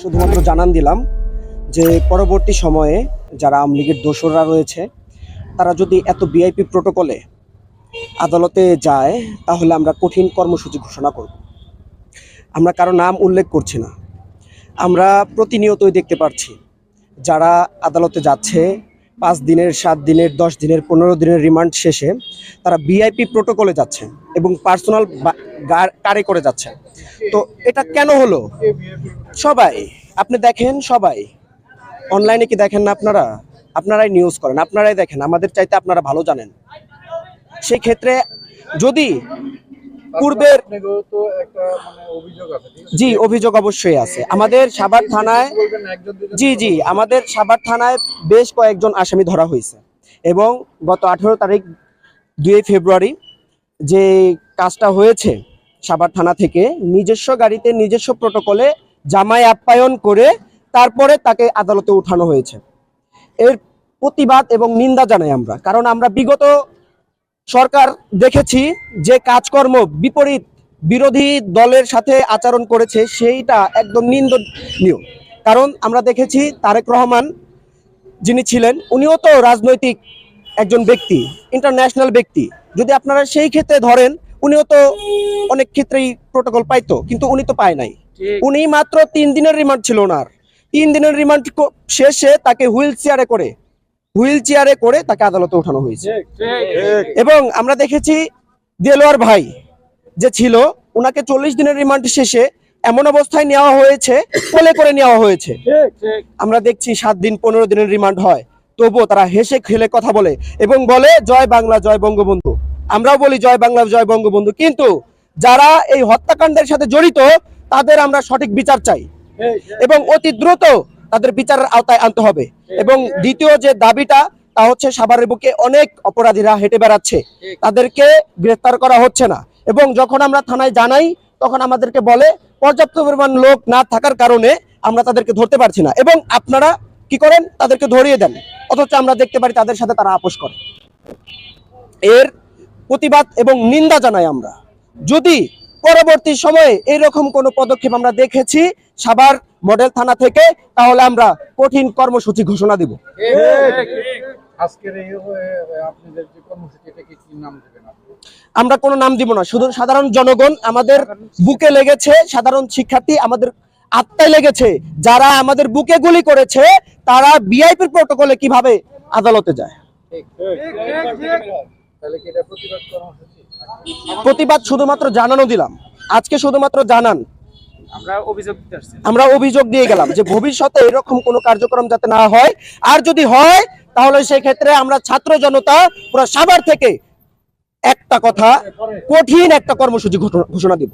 শুধুমাত্র জানান দিলাম যে পরবর্তী সময়ে যারা আওয়ামী লীগের দোসররা রয়েছে, তারা যদি এত বিআইপি প্রোটোকলে আদালতে যায়, তাহলে আমরা কঠিন কর্মসূচি ঘোষণা করব। আমরা কারও নাম উল্লেখ করছি না। আমরা প্রতিনিয়তই দেখতে পাচ্ছি যারা আদালতে যাচ্ছে পাঁচ দিনের, সাত দিনের, দশ দিনের, পনেরো দিনের রিমান্ড শেষে তারা বিআইপি প্রোটোকলে যাচ্ছে এবং পার্সোনাল কারে করে যাচ্ছে। তো এটা কেন হলো? সবাই, আপনি দেখেন সবাই। অনলাইনে কি দেখেন না আপনারা? আপনারাই নিউজ করেন, আপনারাই দেখেন। আমাদের চাইতে আপনারা ভালো জানেন। সেই ক্ষেত্রে যদি পূর্বের মানে? জি অভিযোগ অবশ্যই আছে। আমাদের সাভার থানায় জি জি আমাদের সাভার থানায় বেশ কয়েকজন আসামি ধরা হয়েছে। এবং গত আঠেরো তারিখ দুই ফেব্রুয়ারি যে কাজটা হয়েছে সাভার থানা থেকে নিজস্ব গাড়িতে নিজস্ব প্রটোকলে জামাই আপ্যায়ন করে তারপরে তাকে আদালতে উঠানো হয়েছে। এর প্রতিবাদ এবং নিন্দা জানাই আমরা। কারণ আমরা বিগত সরকার দেখেছি যে কাজকর্ম বিপরীত বিরোধী দলের সাথে আচরণ করেছে সেইটা একদম নিন্দনীয়। কারণ আমরা দেখেছি তারেক রহমান যিনি ছিলেন উনিও তো রাজনৈতিক একজন ব্যক্তি ইন্টারন্যাশনাল ব্যক্তি। যদি আপনারা সেই ক্ষেত্রে ধরেন উনিও তো অনেক ক্ষেত্রেই প্রোটোকল পাইতো কিন্তু উনি তো পায় নাই। উনি মাত্র তিন দিনের রিমান্ড ছিল ওনার। তিন দিনের রিমান্ড শেষে তাকে হুইল চেয়ারে করে হুইল চেয়ারে করে তাকে আদালতে ওঠানো হয়েছে। এবং আমরা দেখেছি দেলোয়ার ভাই যে ছিল ওনাকে চল্লিশ দিনের রিমান্ড শেষে এমন অবস্থায় নেওয়া হয়েছে কোলে করে নেওয়া হয়েছে। আমরা দেখছি সাত দিন পনেরো দিনের রিমান্ড হয়। তবুও তারা হেসে খেলে কথা বলে এবং বলে জয় বাংলা জয় বঙ্গবন্ধু। আমরাও বলি জয় বাংলা জয় বঙ্গবন্ধু। কিন্তু যারা এই হত্যাকাণ্ডের সাথে জড়িত তাদের আমরা সঠিক বিচার চাই। এবং অতি দ্রুত তাদের বিচারের আওতায় আনতে হবে। এবং দ্বিতীয় যে দাবিটা, তা হচ্ছে সাভারের বুকে অনেক অপরাধীরা হেঁটে বেড়াচ্ছে। তাদেরকে গ্রেফতার করা হচ্ছে না। এবং যখন আমরা থানায় জানাই, তখন আমাদেরকে বলে, পর্যাপ্ত পরিমাণ লোক না থাকার কারণে আমরা তাদেরকে ধরতে পারছি না। এবং আপনারা কি করেন? তাদেরকে ধরিয়ে দেন। অথচ আমরা দেখতে পারি তাদের সাথে তারা আপোষ করে। এর প্রতিবাদ এবং নিন্দা জানাই আমরা। যদি পরবর্তী সময়ে এরকম কোনো পদক্ষেপ আমরা দেখেছি, সাভার মডেল থানা থেকে, তাহলে আমরা কঠিন কর্মসূচি ঘোষণা দিব। আমরা কোনো নাম দিব না, শুধু সাধারণ জনগণ আমাদের বুকে লেগেছে, সাধারণ শিক্ষার্থী আমাদের আত্মায় লেগেছে, যারা আমাদের বুকে গুলি করেছে, তারা বিআইপি প্রটোকলে কীভাবে আদালতে যায়? প্রতিবাদ শুধুমাত্র জানানো দিলাম। আজকে শুধুমাত্র জানান আমরা অভিযোগ দিয়ে গেলাম যে ভবিষ্যতে এরকম কোনো কার্যক্রম যাতে না হয়। আর যদি হয়, তাহলে সেক্ষেত্রে আমরা ছাত্র জনতা পুরো সাভার থেকে একটা কথা, কঠিন একটা কর্মসূচি ঘোষণা দিব।